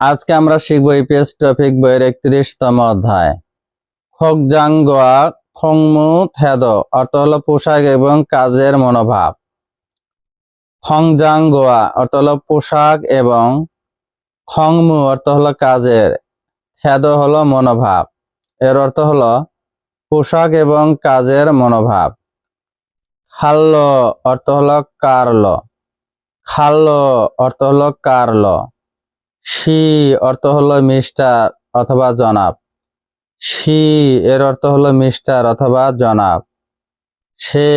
আজকে আমরা শিখব ইপিএস টপিক বইয়ের একত্রিশতম অধ্যায়। খোকজাঙ্গোয়া খংমু, থেদ, অর্থ হলো পোশাক এবং কাজের মনোভাব। খংজাঙ্গোয়া, অর্থ হলো পোশাক এবং খংমু, অর্থ হলো কাজের। থেদ হলো মনোভাব। এর অর্থ হলো পোশাক এবং কাজের মনোভাব। খাল্ল, অর্থ হলো কারল। খাল্ল, অর্থ হলো কারল। শি অর্থ হলো মিস্টার অথবা জনাব। শি এর অর্থ হলো মিস্টার অথবা জনাব। সে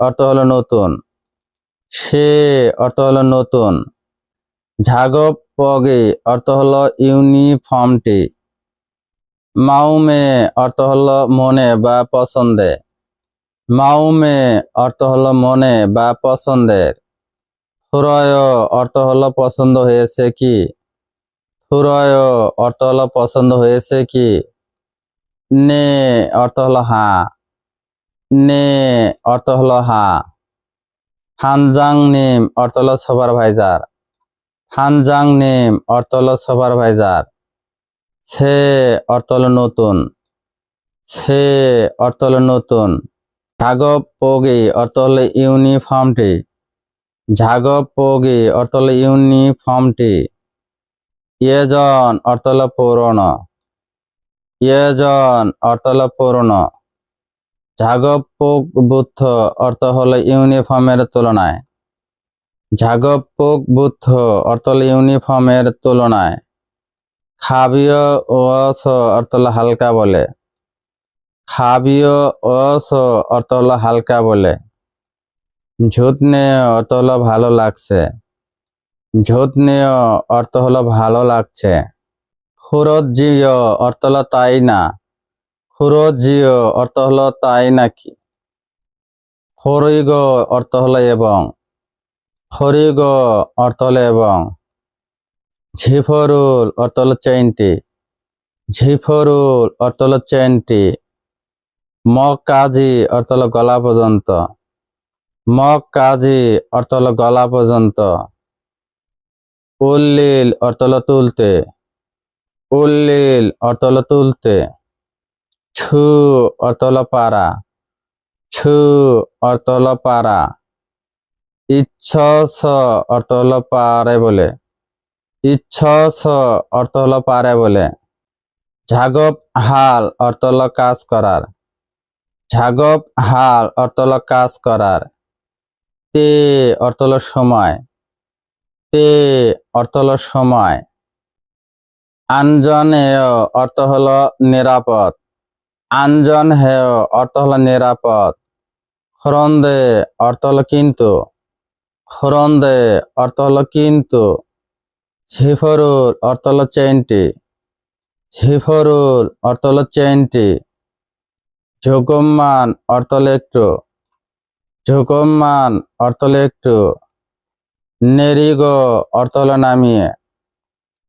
অর্থ হলো নতুন। সে অর্থ হলো নতুন। ঝাগপ পগে অর্থ হলো ইউনিফর্মটি। মাউমে অর্থ হলো মনে বা পছন্দে। মাউমে অর্থ হলো মনে বা পছন্দের। থুরয় অর্থ হলো পছন্দ হয়েছে কি? থুরয় অর্থ হলো পছন্দ হয়েছে কি? নে অর্থ হলো হা। নে অর্থ হলো হা। ফানজাং নিম অর্থ হলো সুপারভাইজার ফানজাং নিম অর্থ হলো সুপারভাইজার সে অর্থ হলো নতুন। সে অর্থ হলো নতুন। ঝাগপ পোগি অর্থ হলো ইউনিফর্মটি। ঝাগপ পোগি অর্থ হলো ইউনিফর্মটি। ইয়েজন অর্থ হলো পুরনো। ইয়েজন অর্থ হলো পুরনো। ঝাগপ পোক বুদ্ধ অর্থ হলো ইউনিফর্মের তুলনায়। ঝাগপ পোক বুদ্ধ অর্থ হলো ইউনিফর্মের তুলনায়। খাবিয় ওস অর্থ হলো হালকা বলে। খাবিয় ওস অর্থ হলো হালকা বলে। ঝুতনে অর্থ হলো ভালো লাগছে। ঝুতনেয় অর্থ হলো ভালো লাগছে। খুরজিয় অর্থ হলো তাই না? খুরজিয় অর্থ হলো তাই নাকি? খরিগ অর্থ হলো এবং। খরিগ অর্থ হলো এবং। ঝিফরুল অর্থ হলো চেইনটি। ঝিফরুল অর্থ হলো চেইনটি। মগ কাজী অর্থ হলো গলা পর্যন্ত। মগ কাজী অর্থ হলো গলা পর্যন্ত। উল্লিল অর্থ হলো তুলতে। উল্লিল অর্থ হলো তুলতে। ছু অর্থ হলো পারা। ছু অর্থ হলো পারা। ইচ্ছস অর্থ হলো পারে বলে। ইচ্ছস অর্থ হলো পারে বলে। ঝাগপ হাল অর্থ হলো কাজ করার। ঝাগপ হাল অর্থ হলো কাজ করার। তে অর্থ হলো সময়। তে অর্থ হলো সময়। আনজন হেয় অর্থ হলো নিরাপদ। আনজন হেয় অর্থ হলো নিরাপদ। খরন্দে অর্থ হলো কিন্তু। খরন্দে অর্থ হলো কিন্তু। ঝিফরুল অর্থ হলো চেইনটি। ঝিফরুল অর্থ হলো চেইনটি। ঝুকম্মান অর্থ হলো একটু। ঝুকম্মান অর্থ হলো একটু। নেরিগো অর্থ নামিয়ে,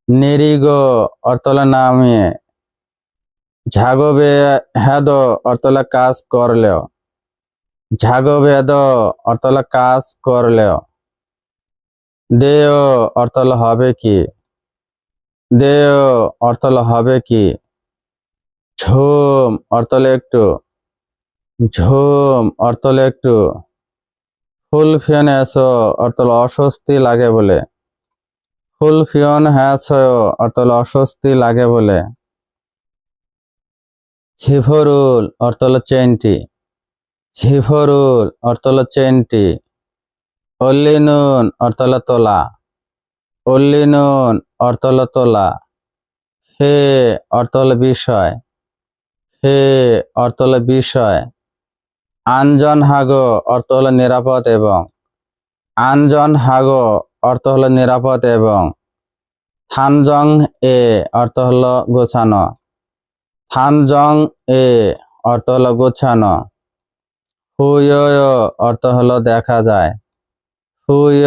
নেরিগো অর্থ নামিয়ে। ঝাগবে হেদ অর্থ কাজ করলেও ঝাগবেদ অর্থ হলো কাজ করলেও। দেয় অর্থ হবে কি? দেয় অর্থ হলো হবে কি? ঝুম অর্থ একটু, ঝুম অর্থ একটু। ফুল ফিয়ন এসো অর্থ অস্বস্তি লাগে বলে। ফুল ফিয়ন হ্যাস অর্থ হলো অস্বস্তি লাগে বলে। ঝিফরুল অর্থ হলো চেনটি। ঝিফরুল অর্থ হলো চেনটি। অল্লিনুন অর্থ হলো তোলা। অল্লিনুন অর্থ হলো তোলা। খে অর্থ হলো বিষয়। খে অর্থ হলো বিষয়। আনজন হাগো অর্থ হলো নিরাপদ এবং। আনজন হাগো অর্থ হলো নিরাপদ এবং। থানজং এ অর্থ হলো গোছানো। থানজং এ অর্থ হলো গোছানো। হুয় অর্থ হলো দেখা যায়। হুয়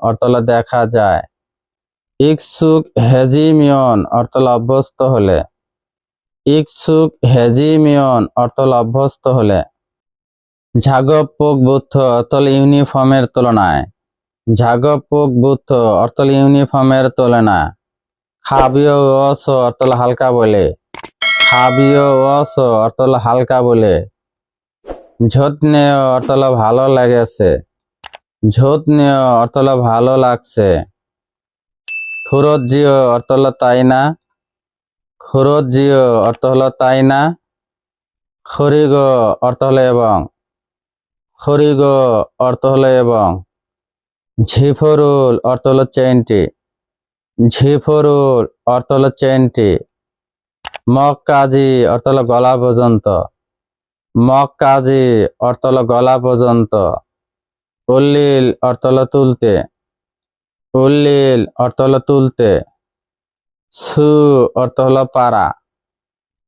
অর্থ হলো দেখা যায়। ইকসুক হেজিমিয়ন অর্থ হলো অভ্যস্ত হলে। ইকসুক হেজিমিয়ন অর্থ হলো অভ্যস্ত হলে। ঝাগপ পোক বুদ্ধ অর্থল ইউনিফর্মের তুলনায়। ঝাগপ পোক বুদ্ধ অর্থল ইউনিফর্মের তুলনা খাবিও অস অর্থ হলো হালকা বলে। খাবিও অস অর্থ হলো হালকা বলে। ঝোতনেয় অর্থ হলো ভালো লেগেছে। ঝোতনেয় অর্থ হলো ভালো লাগছে। খুরজিও অর্থ হলো তাই না? খুরজিও অর্থ হলো তাই না? খরিগ অর্থ হলো এবং খরিগ অর্থ হলো এবং ঝিফরুল অর্থ হলো চেনটি। ঝিফরুল অর্থ হলো চেনটি। মক কাজী অর্থ হলো গলা পর্যন্ত। মক কাজী অর্থ হলো গলা পর্যন্ত। উল্লিল অর্থ হলো তুলতে। উল্লিল অর্থ হলো তুলতে। সু অর্থ হলো পারা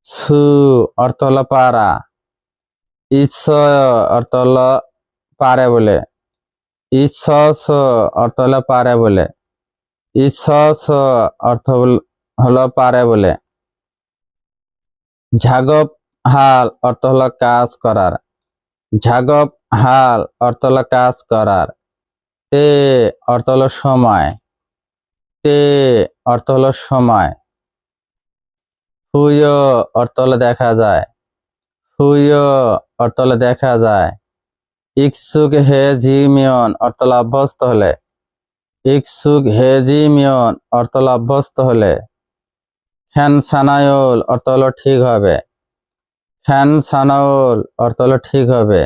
সু অর্থ হলো পারা ঈশ্বর অর্থ হলো পারে বলে। ঈশ্বস অর্থ হলো পারে বলে। ঈশ্বস অর্থ হল- পারে বলে। ঝাগপ হাল অর্থ হলো কাজ করার। ঝাগপ হাল অর্থ হলো কাজ করার। তে অর্থ হলো সময়। তে অর্থ হলো সময়। হুয় অর্থ হলো দেখা যায়। হুয় অর্থ হলো দেখা যায়। ইকসুক হে জিমিয়ন অর্থ হলো অভ্যস্ত হলে। ইকসুক হে জিমিয়ন অর্থ হলো অভ্যস্ত হলে। খ্যান সানায়ুল অর্থ হলো ঠিক হবে। খ্যান সানাউল অর্থ ঠিক হবে।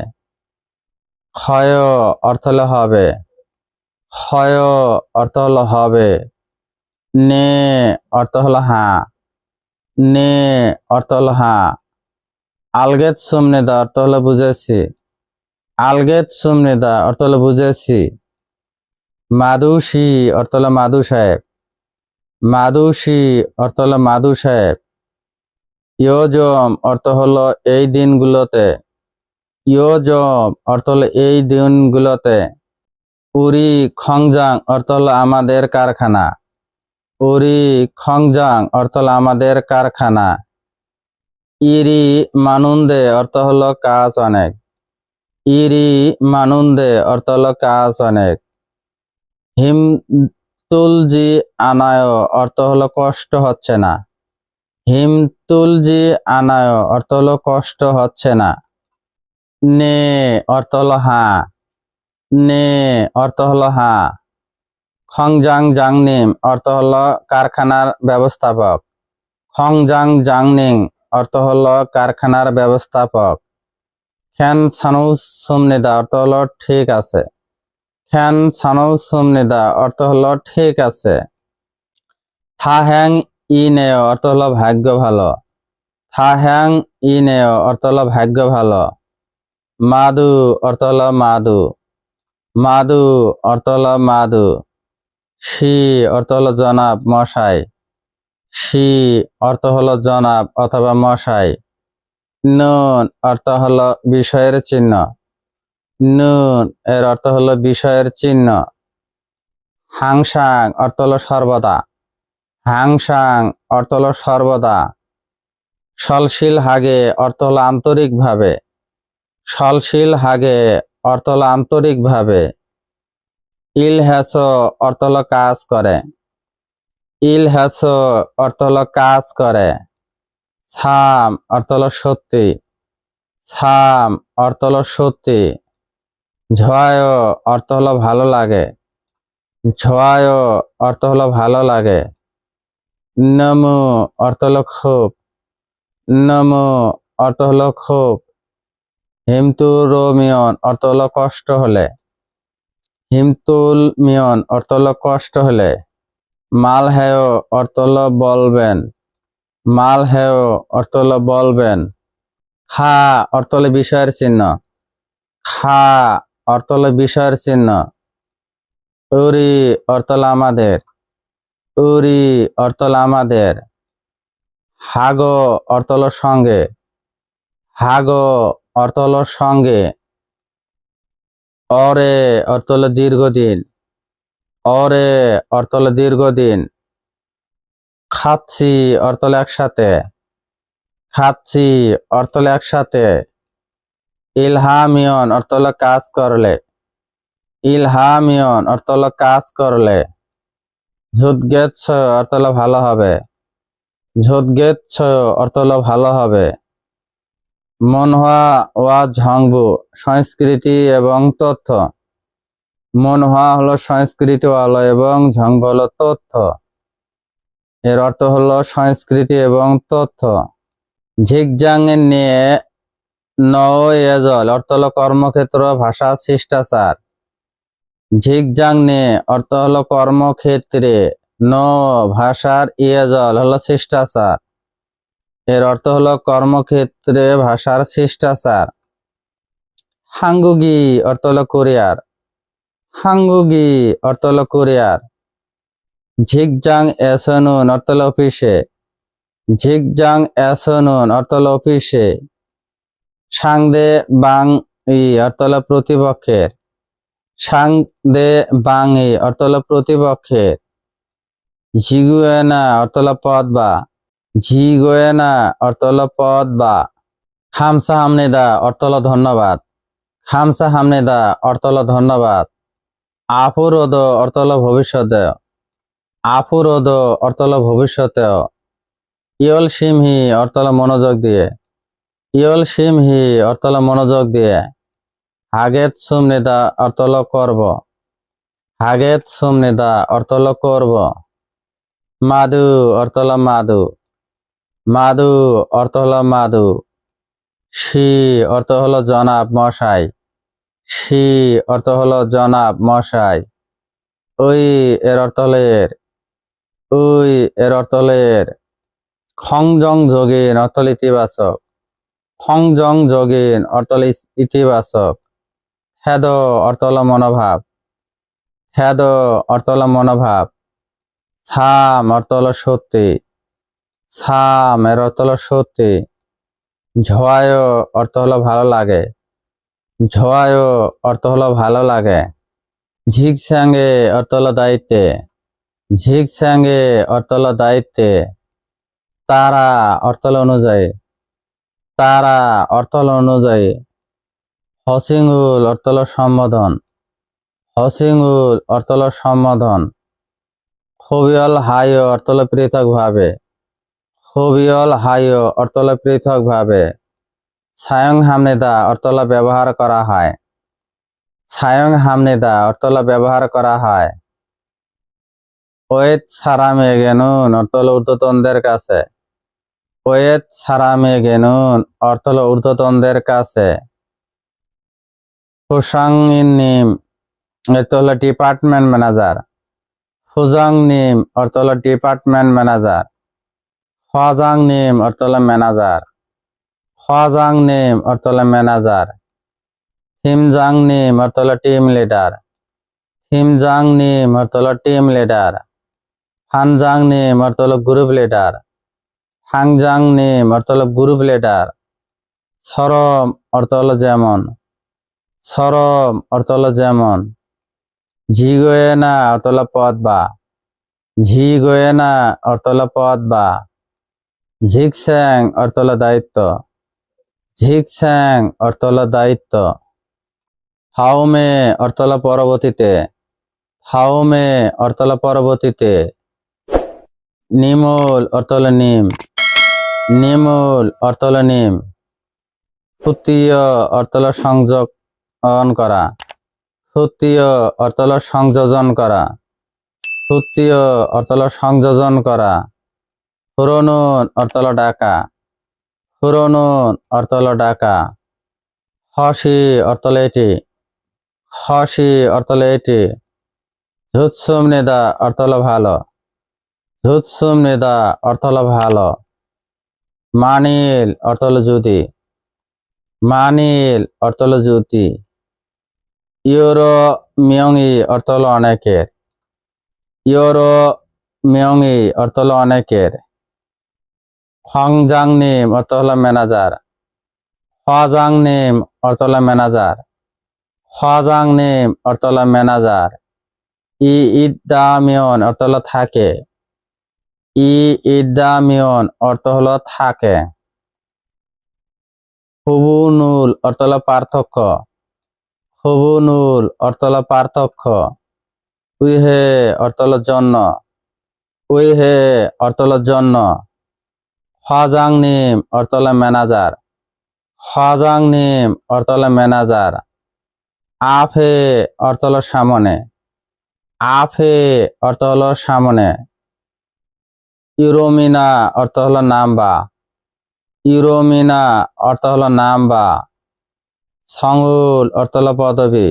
ক্ষয় অর্থ হবে। ক্ষয় অর্থ হলো হবে। নে অর্থ হলো হ্যাঁ নে অর্থ হলো হ্যাঁ আলগেত সুমনেদা অর্থ হলো বুঝেছি। আলগেত সুমনেদা অর্থ হলো বুঝেছি। মাদুসি অর্থ হলো মাদু সাহেব। মাদুসি অর্থ হলো মাদু সাহেব। ইয়োজম অর্থ হলো এই দিনগুলোতে। ইয়োজম অর্থ হলো এই দিনগুলোতে। উরি খংজাং অর্থ হলো আমাদের কারখানা। উরি খংজাং অর্থ হলো আমাদের কারখানা। ইরি মানুন্দে অর্থ হলো কাজ অনেক। ইরি মানুন্দে অর্থ হলো কাজ অনেক। হিম তুলজি আনায় অর্থ হলো কষ্ট হচ্ছে না। হিমতুলজি আনায় অর্থ হলো কষ্ট হচ্ছে না। নে অর্থ হলো হ্যাঁ নে অর্থ হলো হ্যাঁ খংজাং জাংনিম অর্থ হলো কারখানার ব্যবস্থাপক। খংজাং জাংনিং অর্থ হলো কারখানার ব্যবস্থাপক। খ্যান সানুস সুমনিদা, অর্থ হলো ঠিক আছে। খ্যান সানুস সুমনিদা, অর্থ হলো ঠিক আছে। থা হ্যাং ই নেয় অর্থ হলো ভাগ্য ভালো। থা হ্যাং ই নেয় অর্থ হলো ভাগ্য ভালো। মাদু, অর্থ হলো মাদু। মাদু, অর্থ হলো মাদু। শি, অর্থ হলো জনাব, মশাই। শি অর্থ হলো জনাব অথবা মশাই। নুন অর্থ হলো বিষয়ের চিহ্ন। নুন এর অর্থ হলো বিষয়ের চিহ্ন। হাংসাং অর্থ হলো সর্বদা। হাংসাং অর্থ হলো সর্বদা। সলশীল হাগে অর্থ হলো আন্তরিকভাবে। সলশীল হাগে অর্থ হলো আন্তরিকভাবে। ইল হ্যাস অর্থ হলো কাজ করে। ইল হ্যাস অর্থ হলো কাজ করে। সাম অর্থ হলো সত্যি। সাম অর্থ হলো সত্যি। ঝয় অর্থ হলো ভালো লাগে। ঝয় অর্থ হলো ভালো লাগে। নমু অর্থ হলো খুব নমু অর্থ হলো খুব হিমতুল মিয়ন অর্থ হলো কষ্ট হলে। হিমতুল মিয়ন অর্থ হলো কষ্ট হলে। মাল হেয় অর্থ হলো বলবেন। মাল হেয় অর্থ হলো বলবেন। খা অর্থ বিষয়ের চিহ্ন। খা অর্থ হলো বিষয়ের চিহ্ন। উরি অর্থ হলো আমাদের। উরি অর্থ হলো আমাদের। হাগো অর্থ হলো সঙ্গে। হাগো অর্থ হলো সঙ্গে। অরে অর্থ হলো দীর্ঘদিন। অরে অর্থ হলো দীর্ঘদিন। খাচ্ছি অর্থ হলো একসাথে। খাচ্ছি অর্থ হলো একসাথে। ইলহামিয়ন অর্থ হলো কাজ করলে। ইলহামিয়ন অর্থ হলো কাজ করলে। ঝুদগেচ্ছ অর্থ হলো ভালো হবে। ঝুদগেচ্ছ অর্থ হলো ভালো হবে। মনহা ওয়া ঝংবু সংস্কৃতি এবং তথ্য। মনহা হলো সংস্কৃতি আলো এবং ঝংব হলো তথ্য। এর অর্থ হলো সংস্কৃতি এবং তথ্য। ঝিকজাং নিয়ে নজল অর্থ হলো কর্মক্ষেত্র, ভাষা, শিষ্টাচার। ঝিকজাং নিয়ে অর্থ হলো কর্মক্ষেত্রে ন ভাষার ইয়েজল হলো শিষ্টাচার। এর অর্থ হলো কর্মক্ষেত্রে ভাষার শিষ্টাচার। হাঙ্গুগি অর্থ হলো কোরিয়ার। হাঙ্গুগি অর্থ হলো কোরিয়ার। ঝিকজাং এসনুন অর্থ হলো অফিসে। ঝিকজাং এসনুন অর্থ হলো অফিসে। সাংদে বাং ই অর্থ হলো প্রতিপক্ষের। সাংদে বাং ই অর্থ প্রতিপক্ষের। ঝিগুয়েনা অর্থ পদ বা ঝিগুয়েনা অর্থ হলো পদ বা খামসা হামনেদা অর্থ ধন্যবাদ। খামসা হামনেদা অর্থ ধন্যবাদ। আফুরোদ অর্থ হলো ভবিষ্যতে। আফুরোদ অর্থ হলো ভবিষ্যতে। ইয়ল সিমহি অর্থ হলো মনোযোগ দিয়ে। ইয়ল সিমহি অর্থ হলো মনোযোগ দিয়ে। হাগেত সুমনিদা অর্থ হলো করব। হাগেত সুমনিদা অর্থ হলো করব। মাদু অর্থ হলো মাদু। মাদু অর্থ হলো মাদু। শি অর্থ হলো জনাব মশাই। শি অর্থ হলো জনাব মশাই ওই এর অর্থ হলো এর ওই এর অর্থ হলো এর খংজং যোগিন অর্থ হলো ইতিবাচক খংজং যোগিন অর্থ হলো ইতিবাচক হেদ অর্থ হলো মনোভাব হেদ অর্থ হলো মনোভাব সাম অর্থ হলো সত্যি সাম এর অর্থ হলো সত্যি ঝোয়ায় অর্থ হলো ভালো লাগে ঝোয়ায় অর্থ হলো ভালো লাগে। ঝিক সঙ্গে অর্থ হলো দায়িত্বে। ঝিক সঙ্গে অর্থ হলো দায়িত্বে। তারা অর্থ হলো অনুযায়ী। তারা অর্থ হলো অনুযায়ী। হসিঙ্গুল অর্থ হলো সম্বোধন। হসিঙ্গুল অর্থ হলো সম্বোধন। খবিয়ল হায় অর্থ হলো পৃথকভাবে। খবিয়ল হায় অর্থ হলো পৃথকভাবে। সায়ং হামনেদা অর্থ হলো ব্যবহার করা হয়। ছায়ং হামনেদা অর্থ হলো ব্যবহার করা হয়। ওয়েত সারামে গেনুন অর্থ হলো ঊর্ধ্বতনদের কাছে। ওয়েত সারামে গেনুন অর্থ হলো ঊর্ধ্বতনদের কাছে। হুসাং নিম অর্থ হলো ডিপার্টমেন্ট ম্যানেজার। হুজাং নিম অর্থ ডিপার্টমেন্ট ম্যানেজার। হজাং নিম অর্থ ম্যানেজার। হজাং নিম অর্থ হলো ম্যানেজার হিমজাং নিম অর্থ হলো টিম লিডার হিমজাং নিম অর্থ হলো টিম লিডার হানজাং নিম অর্থ হলো গ্রুপ লিডার হাংজাং নিম অর্থ হলো গ্রুপ লিডার সরম অর্থ হলো যেমন সরম অর্থ হলো যেমন ঝিগোয়েনা অর্থ হলো পদ বা ঝিগোয়েনা অর্থ হলো পদ বা ঝিকস্যাং অর্থ হলো দায়িত্ব ঝিকস্যাং অর্থ হলো দায়িত্ব। হাউমে অর্থ হলো পরবর্তীতে। হাউমে অর্থ হলো পরবর্তীতে। নিমুল অর্থ হলো নিম। নিমুল অর্থ হলো নিম। ফুতীয় অর্থ হলো সংযোজন করা। ফুতীয় অর্থ হলো সংযোজন করা। ফুতীয় অর্থ হলো সংযোজন করা। হুরনুন অর্থ হলো ডাকা। হুরনুন অর্থ হলো ডাকা হসি অর্থ হলো এটি। হসি অর্থ হলো এটি। ঝুৎসুম নেদা অর্থ হলো ভালো। ঝুৎসুম নেদা অর্থ হলো ভালো। মানিল অর্থ হলো যদি মানিল অর্থ হলো জ্যোতি ইউরো মিয়ংই অর্থ হলো অনেকের। ইউরো মিয়ংই অর্থ হলো অনেকের। খংজাং নিম অর্থ হলো ম্যানেজার। হজাং নিম অর্থ হলো ম্যানেজার। হজাং নিম অর্থ হলো ম্যানেজার। ই ইদামিয়ন অর্থ হলো থাকে। ই ইদামিয়ন অর্থ হলো থাকে। হুবুনুল অর্থ হলো পার্থক্য। হুবুনুল অর্থ হলো পার্থক্য। উইহে অর্থ হলো জন্য। উই হে অর্থ হলো জন্য। খাজাং নিম অর্থ হলো ম্যানেজার খাজাং নিম অর্থ হলো ম্যানেজার আফে অর্থ হলো সামনে আফে অর্থ হলো সামনে ইউরোমিনা অর্থ হলো নাম্বা ইউরোমিনা অর্থ হলো নাম্বা সঙ্গুল অর্থ হলো পদবী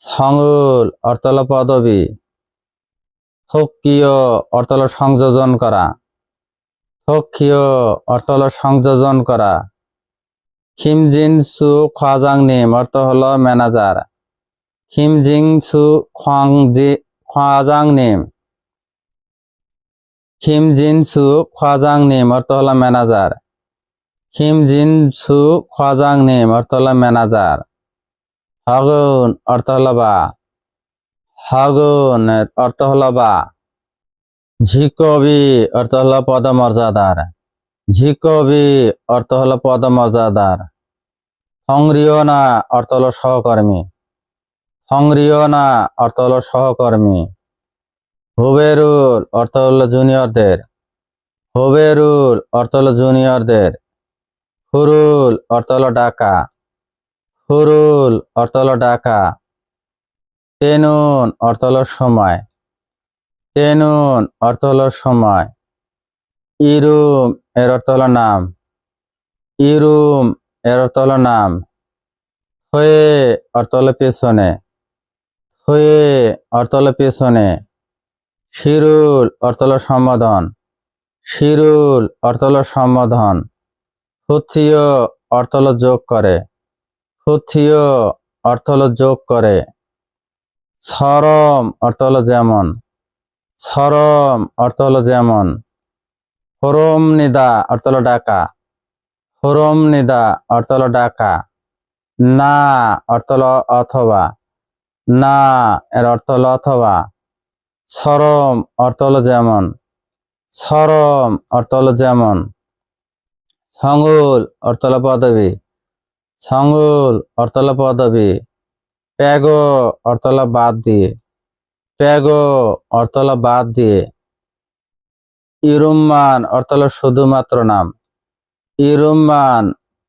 সঙ্গুল অর্থ হলো পদবী থকিয় অর্থ হলো সংযোজন করা থকিয় অর্থ হলো সংযোজন করা। খিমজিন সু খাজাং নিম, অর্থ হলো ম্যানেজার। খিমজিং সু খাংজি খাজাং নিম। খিমজিন সু খাজাং নিম, অর্থ হলো ম্যানেজার। খিমজিন সু খাজাং নিম, অর্থ হলো ম্যানেজার। হগুন, অর্থ হলো বা। হগুন, অর্থ হলো বা। ঝিকবি অর্থ হলো পদমর্যাদার। ঝিকবি অর্থ হলো পদমর্যাদার। সংরিয়না অর্থ হলো সহকর্মী। সংরিয়না অর্থ হলো সহকর্মী। হুবেরুল অর্থ হলো জুনিয়রদের। হুবেরুল অর্থ হলো জুনিয়রদের। হুরুল অর্থ হলো ডাকা। হুরুল অর্থ হলো ডাকা। টেনুন অর্থ হলো সময়। টেনুন অর্থ হলো সময় ইরুম এর অর্থ হলো নাম ইরুম এর অর্থ হলো নাম হয়ে অর্থ হলো পেছনে হয়ে অর্থ হলো পেছনে শিরুল অর্থ হলো সম্বোধন শিরুল অর্থ হলো সম্বোধন হুথিয় অর্থ হলো যোগ করে হুথিয় অর্থ হলো যোগ করে সরম অর্থ হলো যেমন সরম অর্থ হলো যেমন হরম নিদা অর্থ হলো ডাকা হরম নিদা অর্থ হলো ডাকা না অর্থ হলো অথবা না এর অর্থ হলো অথবা সরম অর্থ হলো যেমন সরম অর্থ হলো যেমন সঙ্গুল অর্থ হলো পদবী সঙ্গুল অর্থ হলো পদবী প্যাগো অর্থ হলো বাদ দিয়ে প্যাগো অর্থ বাদ দিয়ে ইরুম্মান অর্থ হলো শুধুমাত্র নাম। ইরুম্মান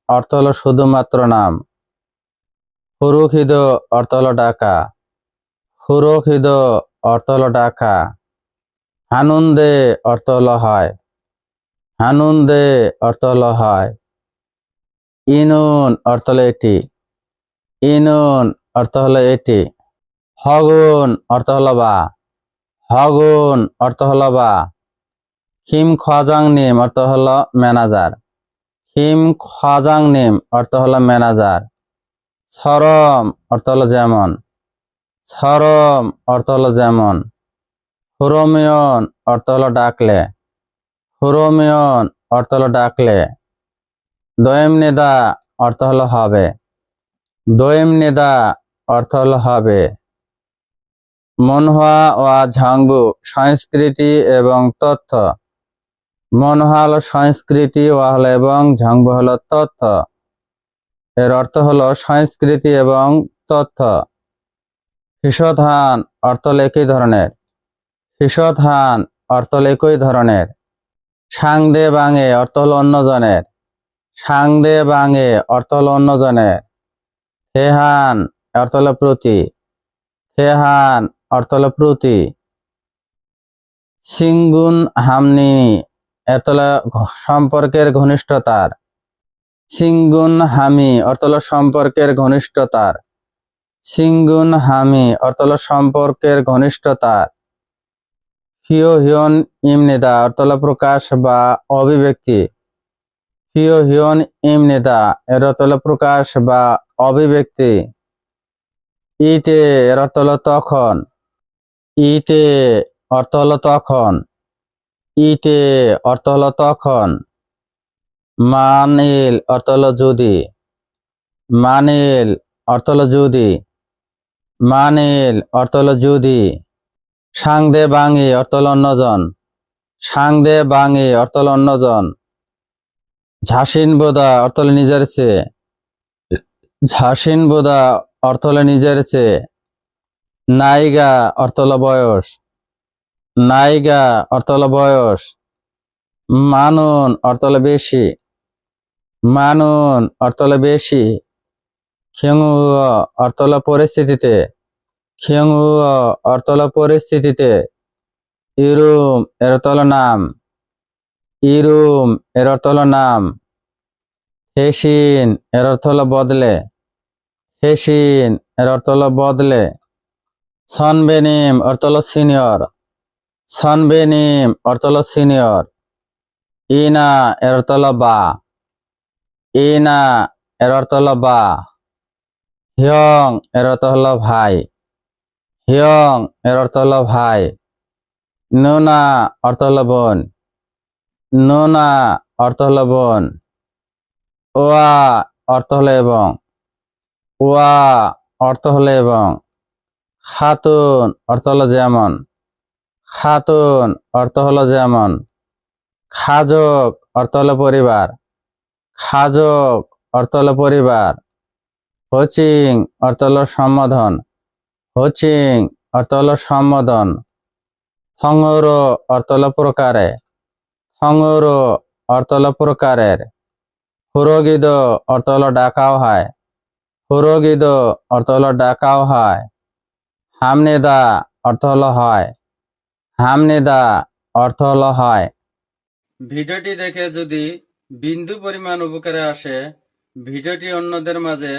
অর্থ হলো শুধুমাত্র নাম। হুরুখিদ অর্থ হলো ডাকা। হুরুখিদ অর্থ হলো ডাকা। হানুন্দে অর্থ হলো হয়। হানুন্দে অর্থ হলো হয়। ইনুন অর্থ হলো এটি। ইনুন অর্থ হলো এটি। হগুন অর্থ হল বা হগুন অর্থ হল বা খিম খাজাং নিম অর্থ হল ম্যানেজার খিম খাজাং নিম অর্থ হল ম্যানেজার সরম অর্থ হল যেমন সরম অর্থ হল যেমন হুরোমিয়ন অর্থ হল ডাকলে হুরোমিয়ন অর্থ হলো ডাকলে দয়েম নেদা অর্থ হল হবে দয়েম নেদা অর্থ হল হবে মনহা ও ঝাংবু, সংস্কৃতি এবং তথ্য। মনহা হলো সংস্কৃতি ও হলো এবং ঝাংবু হলো তথ্য। এর অর্থ হলো সংস্কৃতি এবং তথ্য। হিসধান অর্থ একই ধরনের। হিসধান অর্থ একই ধরনের। সাংদে বাঙে অর্থ হলো অন্যজনের। সাংদে বাঙে অর্থ হলো অন্যজনের। হেহান অর্থ হলো প্রতি। হেহান অর্থ হলো প্রতি সিঙ্গুন হামনি ঘ- সম্পর্কের ঘনিষ্ঠতার। সিঙ্গুন হামি অর্থ হলো সম্পর্কের ঘনিষ্ঠতার। সিঙ্গুন হামি অর্থ হলো সম্পর্কের ঘনিষ্ঠতার। হিও হিয়ন ইমনেদা অর্থ হলো প্রকাশ বা অভিব্যক্তি। হিও হিয়ন ইমনেদা এর অর্থ হলো প্রকাশ বা অভিব্যক্তি। ইতে এর অর্থ হলো তখন ইতে অর্থ হলো তখন। ইতে অর্থ হলো তখন। মানিল অর্থ হলো যদি। মানিল অর্থ হলো যদি। মানিল অর্থ হলো যদি। সাংদে বাঙি অর্থ হলো অন্যজন। সাংদে বাঙি অর্থ হলো অন্যজন। ঝাসিন বোদা অর্থ হলো নিজের চেয়ে। ঝাসিন বোদা অর্থ হলো নিজের চেয়ে। নাইগা অর্থ হলো বয়স। নাইগা অর্থল বয়স। মানুন অর্থ হলো বেশি। মানুন অর্থ হলো বেশি। খেঙু অর্থ হলো পরিস্থিতিতে। খেঙু অর্থ হলো পরিস্থিতিতে। ইরুম এর অর্থ হলো নাম। ইরুম এর অর্থ হলো নাম। হেসিন এর হলো বদলে। হেসিন এর অর্থ বদলে। সনবেনিম অর্থ হলো সিনিয়র সনবেনিম অর্থ হলো সিনিয়র ইনা এর অর্থ হলো বা ইনা এর অর্থ বা হিয়ং এর হলো ভাই হিয়ং এর হলো ভাই নুনা অর্থ হলো বোন নুনা অর্থ হলো বোন ওয়া অর্থ হলো এবং ওয়া অর্থ হলো এবং খাতুন অর্থ হলো যেমন খাতুন অর্থ হলো যেমন খাজক অর্থ হলো পরিবার খাজক অর্থ হলো পরিবার হোচিং অর্থ হলো সম্বোধন হোচিং অর্থ হলো সম্বোধন থঙ্গর অর্থ হলো প্রকারে থঙ্গর অর্থ হলো প্রকারের হুরগিদ অর্থ হলো ডাকাও হয় হুরগিদ অর্থ হলো ডাকাও হয় হামনেদা অর্থ হলো হয়। হামনেদা অর্থ হলো হয়। ভিডিওটি দেখে যদি বিন্দু পরিমাণ উপকারে আসে, ভিডিওটি অন্যদের মাঝে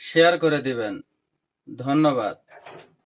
শেয়ার করে দিবেন। ধন্যবাদ।